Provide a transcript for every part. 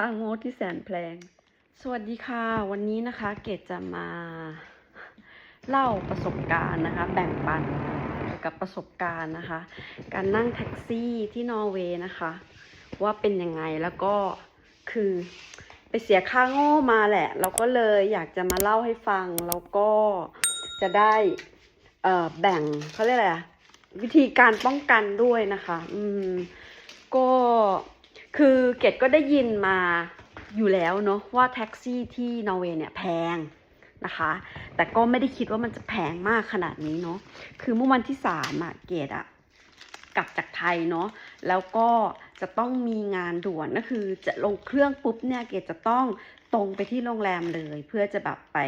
ค่าโง่ที่แสนแพงสวัสดีค่ะ วันนี้นะคะเกดจะมาเล่าประสบการณ์นะคะ แบ่งปันกับประสบการณ์นะคะ การนั่งแท็กซี่ที่นอร์เวย์นะคะ ว่าเป็นยังไงแล้วก็คือไปเสียค่าโง่มาแหละ เราก็เลยอยากจะมาเล่าให้ฟัง แล้วก็จะได้เอ่อแบ่งเขาเรียกอะไรวิธีการป้องกันด้วยนะคะ อืมก็ คือเกดก็ได้ยินมาอยู่แล้วเนาะว่าแท็กซี่ที่นอร์เวย์เนี่ยแพงนะคะ แต่ก็ไม่ได้คิดว่ามันจะแพงมากขนาดนี้เนาะคือเมื่อวันที่สามอะเกดอะกลับจากไทยเนาะแล้วก็ จะต้องมีงานด่วนก็คือจะลงเครื่องปุ๊บเนี่ยเกดจะต้องตรงไปที่โรงแรมเลย เพื่อจะแบบไป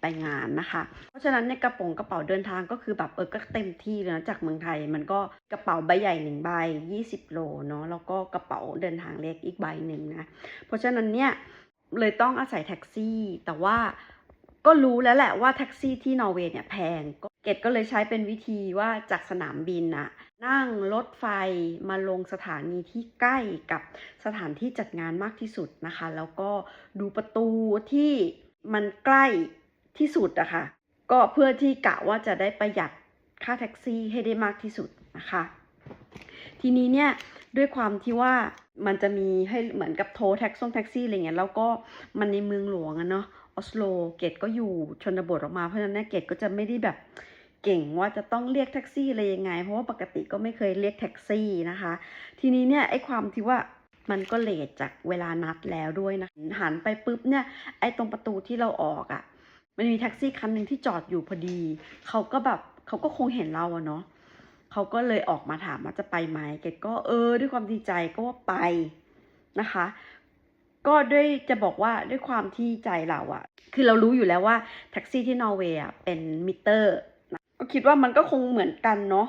ไปงานนะคะ เพราะฉะนั้นเนี่ยกระโปรงกระเป๋าเดินทางก็คือแบบเออก็เต็มที่เลยนะจากเมืองไทย มันก็กระเป๋าใบใหญ่หนึ่งใบ20 โลเนาะแล้วก็กระเป๋าเดินทางเล็กอีกใบหนึ่งนะเพราะฉะนั้นเนี่ยเลยต้องอาศัยแท็กซี่แต่ว่า ก็รู้แล้วแหละว่าแท็กซี่ที่นอร์เวย์เนี่ยแพงกเกดก็เลยใช้เป็นวิธีว่าจากสนามบินอะนั่งรถไฟมาลงสถานีที่ใกล้กับสถานที่จัดงานมากที่สุดนะคะ แล้วก็ดูประตูที่มันใกล้ที่สุดอะค่ะก็เพื่อที่กะว่าจะได้ประหยัดค่าแท็กซี่ให้ได้มากที่สุดนะคะ ทีนี้เนี่ยด้วยความที่ว่ามันจะมีให้เหมือนกับโทรแท็กซี่แท็กซี่อะไรเงี้ยแล้วก็มันในเมืองหลวงอะเนาะ ออสโลเกตก็อยู่ชนบทออกมาเพราะฉะนั้นเนี่ยเกตก็จะไม่ได้แบบเก่งว่าจะต้องเรียกแท็กซี่อะไรยังไง เพราะว่าปกติก็ไม่เคยเรียกแท็กซี่นะคะ ทีนี้เนี่ยไอ้ความที่ว่ามันก็เลทจากเวลานัดแล้วด้วยนะหันไปปุ๊บเนี่ยไอ้ตรงประตูที่เราออกอะ่ะ มันมีแท็กซี่คันหนึ่งที่จอดอยู่พอดีเขาก็แบบเขาก็คงเห็นเราอะเนาะเขาก็เลยออกมาถามว่าจะไปไหมเกดก็เออ ด้วยความดีใจก็ว่าไปนะคะ ก็ด้วยจะบอกว่าด้วยความที่ใจเราอะคือเรารู้อยู่แล้วว่าแท็กซี่ที่นอร์เวย์อะเป็นมิเตอร์ก็คิดว่ามันก็คงเหมือนกันเนาะ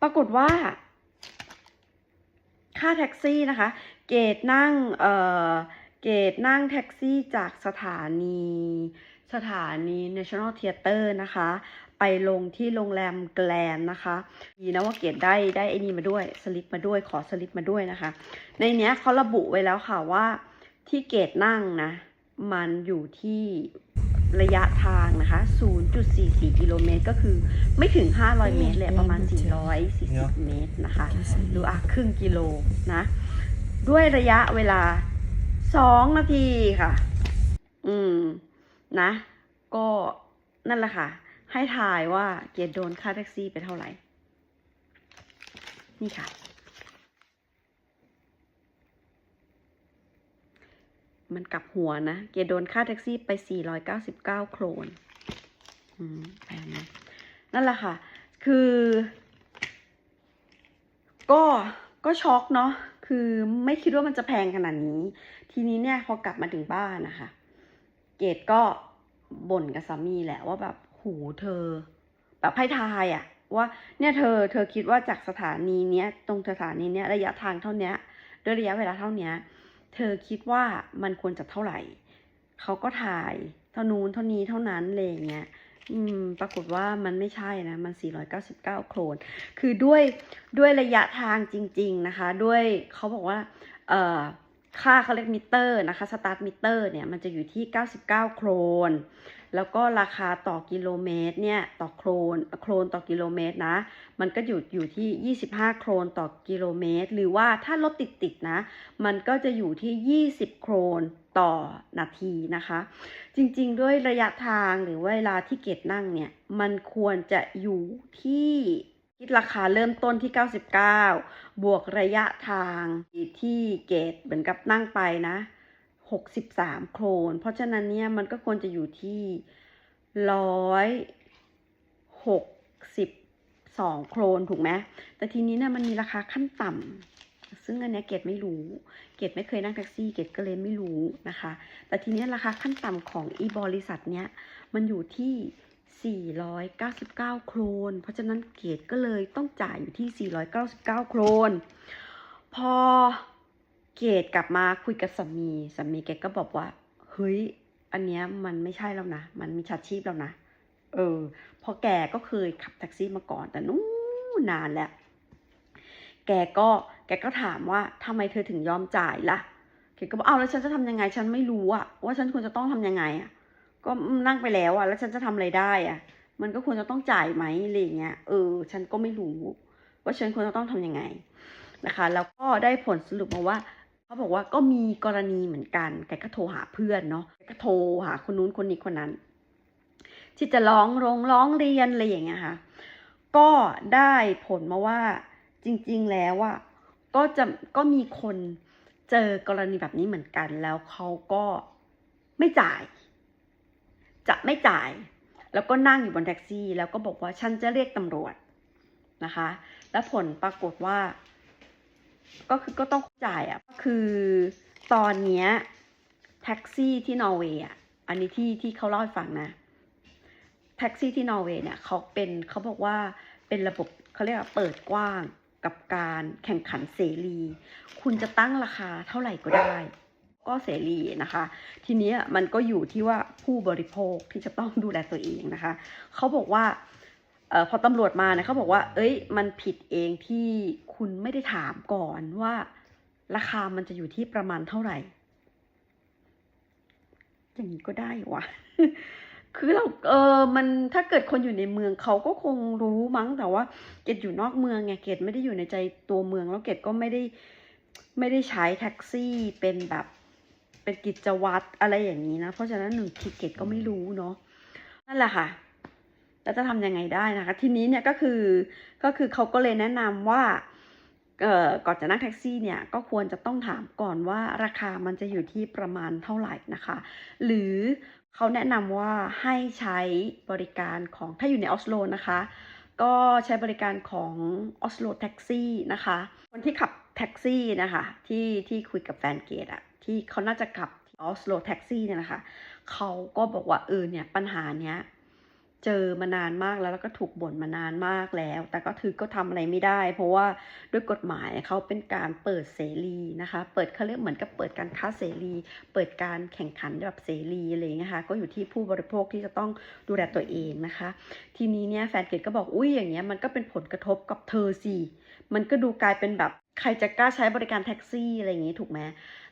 ปรากฏว่า ค่าแท็กซี่นะคะ เกดนั่งเอ่อเกดนั่งแท็กซี่จากสถานีสถานี National Theater นะคะ ไปลงที่โรงแรมแกลนนะคะดีนะว่าเกดได้ได้ไอ้นี่มาด้วยสลิปมาด้วยขอสลิปมาด้วยนะคะ ในเนี้ยเขาระบุไว้แล้วค่ะว่าที่เกดนั่งนะ มันอยู่ที่ระยะทางนะคะ 0.44 กิโลเมตร ก็คือไม่ถึง 500 เมตรเลยประมาณ 440 เมตรนะคะ หรืออะครึ่งกิโลนะ ด้วยระยะเวลา 2 นาทีค่ะ อืม นะ ก็นั่นแหละค่ะ ให้ทายว่าเกดโดนค่าแท็กซี่ไปเท่าไหร่ นี่ค่ะ มันกลับหัวนะ เกดโดนค่าแท็กซี่ไป 499 โครน อืมแพงนะนั่นแหละค่ะ คือ ก็ก็ช็อกเนาะ คือไม่คิดว่ามันจะแพงขนาดนี้ ทีนี้เนี่ยพอกลับมาถึงบ้านนะคะ เกดก็บ่นกับสามีแหละว่าแบบ หูเธอ แบบให้ทายอะว่าเนี่ยเธอเธอคิดว่าจากสถานีเนี้ยตรงสถานีเนี้ยระยะทางเท่าเนี้ยด้วยระยะเวลาเท่าเนี้ยเธอคิดว่ามันควรจะเท่าไหร่เขาก็ถ่ายเท่านู้นเท่านี้เท่านั้นอะไรอย่างเงี้ยอืม ปรากฏว่ามันไม่ใช่นะ มัน 499 โครน คือด้วยด้วยระยะทางจริง ๆนะคะ ด้วยเขาบอกว่า เอ่อ ค่าเขาเรียกมิเตอร์นะคะ สตาร์ทมิเตอร์เนี่ย มันจะอยู่ที่ 99 โครน แล้วก็ราคาต่อกิโลเมตรเนี่ยต่อโครนโครนต่อกิโลเมตรนะ มันก็อยู่อยู่ที่ 25 โครนต่อกิโลเมตร หรือว่าถ้ารถติดๆนะ มันก็จะอยู่ที่ 20 โครนต่อนาทีนะคะ จริงๆด้วยระยะทางหรือเวลาที่เกตนั่งเนี่ยมันควรจะอยู่ที่คิดราคาเริ่มต้นที่ 99 บวกระยะทางที่เกตเหมือนกับนั่งไปนะ 63 โครน เพราะฉะนั้นเนี่ยมันก็ควรจะอยู่ที่ร้อยหกสิบสองโครนถูกไหมแต่ทีนี้เนี่ยมันมีราคาขั้นต่ำซึ่งอันเนี้ยเกดไม่รู้ เกดไม่เคยนั่งแท็กซี่เกดก็เลยไม่รู้นะคะ แต่ทีนี้ราคาขั้นต่ำของอีบริษัทเนี้ยมันอยู่ที่499 โครน เพราะฉะนั้นเกดก็เลยต้องจ่ายอยู่ที่ 499 โครน พอ เกดกลับมาคุยกับสามีสามีเกดก็บอกว่า เฮ้ย อันเนี้ยมันไม่ใช่แล้วนะ มันมีชาชีพแล้วนะ เออเพอแกก็เคยขับแท็กซี่มาก่อนแต่นู้นนานแล้ว แกก็แกก็ถามว่าทำไมเธอถึงยอมจ่ายล่ะเกดก็บอกเอาแล้วฉันจะทำยังไง ฉันไม่รู้อะว่าฉันควรจะต้องทำยังไงอะก็นั่งไปแล้วอะแล้วฉันจะทำอะไรได้อะมันก็ควรจะต้องจ่ายไหมอะไรเงี้ย เออ ฉันก็ไม่รู้ ว่าฉันควรจะต้องทำยังไงนะคะ แล้วก็ได้ผลสรุปมาว่า เขาบอกว่าก็มีกรณีเหมือนกัน แกก็โทรหาเพื่อนเนาะแกก็โทรหาคนนู้นคนนี้คนนั้น ที่จะร้องร้องร้องเรียนอะไรอย่างเงี้ยค่ะ ก็ได้ผลมาว่าจริง ๆ แล้วว่าก็จะก็มีคนเจอกรณีแบบนี้เหมือนกัน แล้วเขาก็ไม่จ่าย จะไม่จ่าย แล้วก็นั่งอยู่บนแท็กซี่ แล้วก็บอกว่าฉันจะเรียกตำรวจนะคะ และผลปรากฏว่า ก็คือก็ต้องจ่ายอะก็คือตอนเนี้ยแท็กซี่ที่นอร์เวย์อะอันนี้ที่ที่เขาเล่าให้ฟังนะ แท็กซี่ที่นอร์เวย์เนี่ยเขาเป็นเขาบอกว่าเป็นระบบเขาเรียกว่าเปิดกว้างกับการแข่งขันเสรี คุณจะตั้งราคาเท่าไหร่ก็ได้ ก็เสรีนะคะ ทีนี้มันก็อยู่ที่ว่าผู้บริโภคที่จะต้องดูแลตัวเองนะคะเขาบอกว่าออพอตำรวจมานี่ยเขาบอกว่า เอ้ย มันผิดเองที่ คุณไม่ได้ถามก่อนว่า ราคามันจะอยู่ที่ประมาณเท่าไหร่ อย่างนี้ก็ได้วะคือเราเออมันถ้าเกิดคนอยู่ในเมืองเขาก็คงรู้มั้งแต่ว่า เกดอยู่นอกเมืองไงเกดไม่ได้อยู่ในใจตัวเมือง แล้วเกดก็ไม่ได้ไม่ได้ใช้แท็กซี่เป็นแบบเป็นกิจวัตรอะไรอย่างนี้นะ เพราะฉะนั้นหนึ่งทีเกตก็ไม่รู้เนาะนั่นแหละค่ะแล้วจะทำยังไงได้นะคะ ทีนี้เนี่ยก็คือก็คือเขาก็เลยแนะนำว่า ก่อนจะนั่งแท็กซี่เนี่ยก็ควรจะต้องถามก่อนว่าราคามันจะอยู่ที่ประมาณเท่าไหร่นะคะ หรือเขาแนะนำว่าให้ใช้บริการของถ้าอยู่ในออสโลนะคะ ก็ใช้บริการของออสโลแท็กซี่นะคะ คนที่ขับแท็กซี่นะคะที่ที่คุยกับแฟนเกตอะที่เขาน่าจะขับออสโลแท็กซี่เนี่ยนะคะเขาก็บอกว่าเออเนี่ยปัญหาเนี้ย เจอมานานมากแล้วแล้วก็ถูกบ่นมานานมากแล้ว แต่ก็ถือก็ทำอะไรไม่ได้ เพราะว่าด้วยกฎหมายเขาเป็นการเปิดเสรีนะคะ เปิดเขาเรียกเหมือนกับเปิดการค้าเสรี เปิดการแข่งขันแบบเสรีอะไรอย่างเงี้ยค่ะก็อยู่ที่ผู้บริโภคที่จะต้องดูแลตัวเองนะคะ ทีนี้เนี่ยแฟนเกดก็บอกอุ้ยอย่างเงี้ยมันก็เป็นผลกระทบกับเธอสิมันก็ดูกลายเป็นแบบ ใครจะกล้าใช้บริการแท็กซี่อะไรอย่างงี้ถูกไหม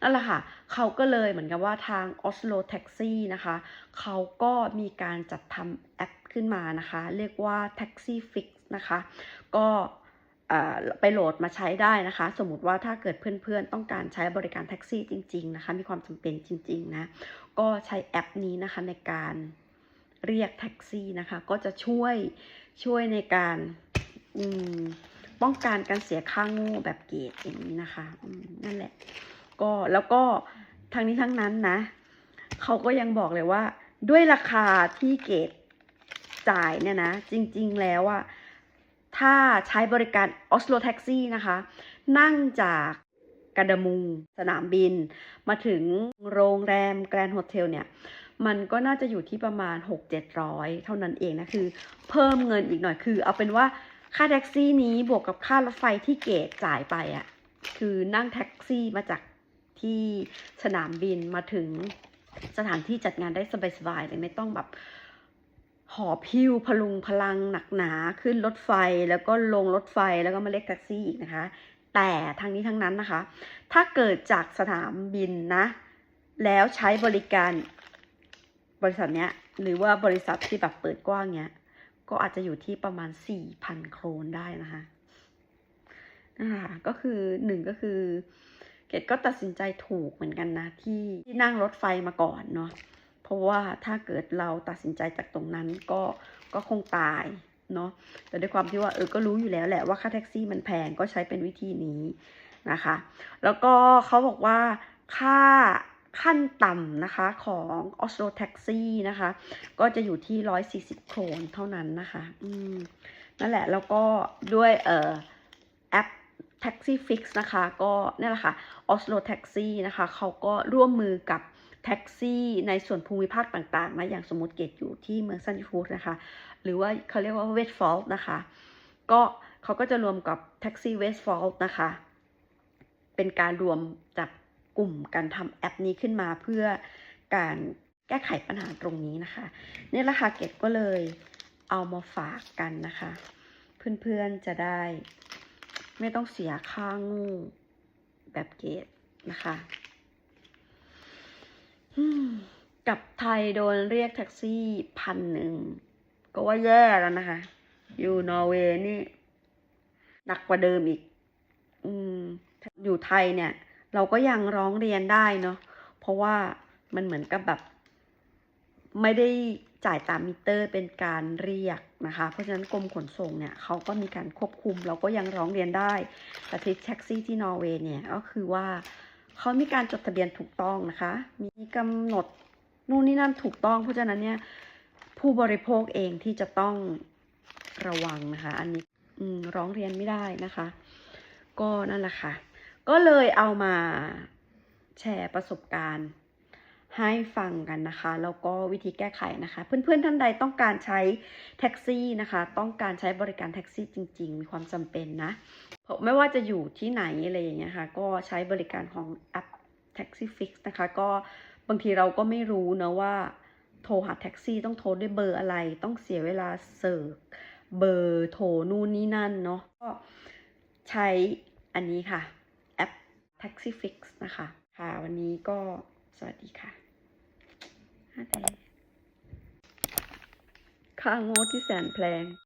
นั่นแหละค่ะ เขาก็เลยเหมือนกับว่าทางออสโลแท็กซี่นะคะ เขาก็มีการจัดทำแอปขึ้นมานะคะ เรียกว่า Taxi Fix นะคะ ก็ไปโหลดมาใช้ได้นะคะ สมมติว่าถ้าเกิดเพื่อนๆ ต้องการใช้บริการแท็กซี่จริง ๆ นะคะ มีความจำเป็นจริง ๆ นะ ก็ใช้แอปนี้นะคะในการเรียกแท็กซี่นะคะ ก็จะช่วยช่วยในการอืม ป้องกันการเสียค่าโง่แบบเกตอย่างนี้นะคะนั่นแหละ ก็แล้วก็ทั้งนี้ทั้งนั้นนะเขาก็ยังบอกเลยว่า ด้วยราคาที่เกตจ่ายเนี่ยนะ จริง ๆ แล้วอะถ้าใช้บริการออสโลแท็กซี่นะคะ นั่งจากกระดมูสนามบิน มาถึงโรงแรมแกรนด์โฮเทลเนี่ย มันก็น่าจะอยู่ที่ประมาณ 6-700 เท่านั้นเองนะ คือ เพิ่มเงินอีกหน่อยคือ เอาเป็นว่า ค่าแท็กซี่นี้บวกกับค่ารถไฟที่เกตจ่ายไปอะ่ะ คือนั่งแท็กซี่มาจากที่สนามบินมาถึงสถานที่จัดงานได้สบายๆเลยไม่ต้องแบบหอบพิ้วพลุงพลังหนักหนาขึ้นรถไฟแล้วก็ลงรถไฟแล้วก็มาเรียกแท็กซี่อีกนะคะ แต่ทางนี้ทั้งนั้นนะคะ ถ้าเกิดจากสนามบินนะ แล้วใช้บริการบริษัทเนี้ยหรือว่าบริษัทที่แบบเปิดกว้างเนี้ย ก็อาจจะอยู่ที่ประมาณสี่พันโครนได้นะคะนะคะก็คือหนึ่งก็คือ เกดก็ตัดสินใจถูกเหมือนกันนะที่ที่นั่งรถไฟมาก่อนเนาะเพราะว่าถ้าเกิดเราตัดสินใจจากตรงนั้นก็ก็คงตายเนาะแต่ด้วยความที่ว่าเออก็รู้อยู่แล้วแหละว่าค่าแท็กซี่มันแพงก็ใช้เป็นวิธีนี้นะคะ แล้วก็เขาบอกว่าค่า ขั้นต่ำนะคะของ Oslo Taxi นะคะ ก็จะอยู่ที่ 140 โครนเท่านั้นนะคะอืมนั่นแหละแล้วก็ด้วยเอ่อแอป Taxi Fix นะคะ ก็นี่แหละค่ะ Oslo Taxi นะคะ เขาก็ร่วมมือกับแท็กซี่ในส่วนภูมิภาคต่างๆนะอย่างสมมติเกตอยู่ที่เมืองซันนิฟูดนะคะ หรือว่าเขาเรียกว่าเวสฟอลต์นะคะ ก็เขาก็จะรวมกับแท็กซี่เวสฟอลต์นะคะ เป็นการรวมจับก กลุ่มการทำแอปนี้ขึ้นมาเพื่อการแก้ไขปัญหาตรงนี้นะคะนี่แหละค่ะเกตก็เลยเอามาฝากกันนะคะ เพื่อนๆจะได้ ไม่ต้องเสียค่างูแบบเกตนะคะกับไทยโดนเรียกแท็กซี่พันหนึ่งก็ว่าแย่แล้วนะคะ อยู่นอร์เวย์นี่หนักกว่าเดิมอีก อืม อยู่ไทยเนี่ย เราก็ยังร้องเรียนได้เนาะเพราะว่ามันเหมือนกับแบบ ไม่ได้จ่ายตามมิเตอร์เป็นการเรียกนะคะ เพราะฉะนั้นกรมขนส่งเนี่ยเขาก็มีการควบคุม เราก็ยังร้องเรียนได้แต่ที่แท็กซี่ที่นอร์เวย์เนี่ยก็คือว่าเขามีการจดทะเบียนถูกต้องนะคะ มีกำหนดนู่นนี่นั่นถูกต้อง เพราะฉะนั้นเนี่ยผู้บริโภคเองที่จะต้องระวังนะคะ อันนี้ร้องเรียนไม่ได้นะคะ ก็นั่นแหละค่ะ ก็เลยเอามาแชร์ประสบการณ์ให้ฟังกันนะคะ แล้วก็วิธีแก้ไขนะคะ เพื่อนๆท่านใดต้องการใช้แท็กซี่นะคะ ต้องการใช้บริการแท็กซี่จริง ๆ มีความจำเป็นนะ เพราะไม่ว่าจะอยู่ที่ไหนอะไรอย่างเงี้ยค่ะ ก็ใช้บริการของแอป Taxi Fix นะคะ ก็บางทีเราก็ไม่รู้นะว่า โทรหาแท็กซี่ต้องโทรด้วยเบอร์อะไร ต้องเสียเวลาเสิร์ชเบอร์โทรนู่นนี่นั่นเนาะ ก็ใช้อันนี้ค่ะ Taxi Fix นะคะ ค่ะ วันนี้ก็สวัสดีค่ะค่างดที่แสนแพง